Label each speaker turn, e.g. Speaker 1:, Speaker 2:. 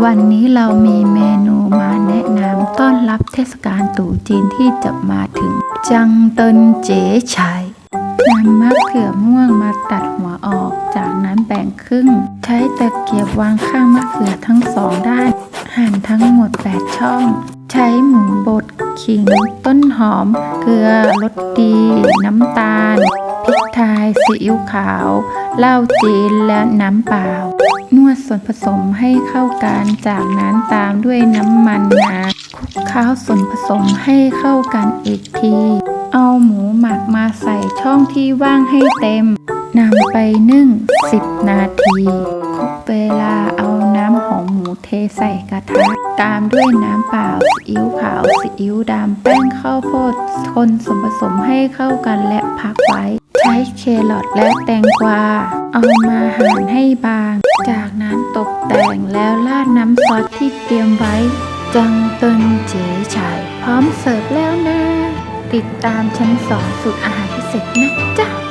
Speaker 1: วันนี้เรามีเมนูมาแนะนำต้อนรับเทศกาลตรุษจีนที่จะมาถึง จังเตินเจ๋ไฉนำมะเขือม่วงมาตัดหัวออก จากนั้นแบ่งครึ่ง ใช้ตะเกียบวางข้างมะเขือทั้งสองด้าน หั่นทั้งหมด 8 ช่อง ใช้หมูบดขิง ต้นหอม เกลือรสดี น้ำตาล พริกไทยซีอิ๊วขาว เหล้าจีนและน้ำเปล่า ส่วนผสมให้เข้ากัน จากนั้นตามด้วยน้ำมันงาคลุกเคล้าส่วนผสมให้เข้ากันอีกที เอาหมูหมักมาใส่ช่องที่ว่างให้เต็มนำไปนึ่ง 10 นาทีครบเวลาเอาน้ำหอมหมูเทใส่กระทะ ตามด้วยน้ำเปล่าซีอิ๊วขาวซีอิ๊วดำแป้งข้าวโพดคนส่วนผสมให้เข้ากันและพักไว้ ใช้เครอทและแตงกวา เอามาหั่นให้บาง จากนั้นตกแต่งแล้วราดน้ำซอสที่เตรียมไว้ จังเตินเจ๋ฉายพร้อมเสิร์ฟแล้วนะ ติดตามชั้นสองสูตรอาหารพิเศษนะจ๊ะ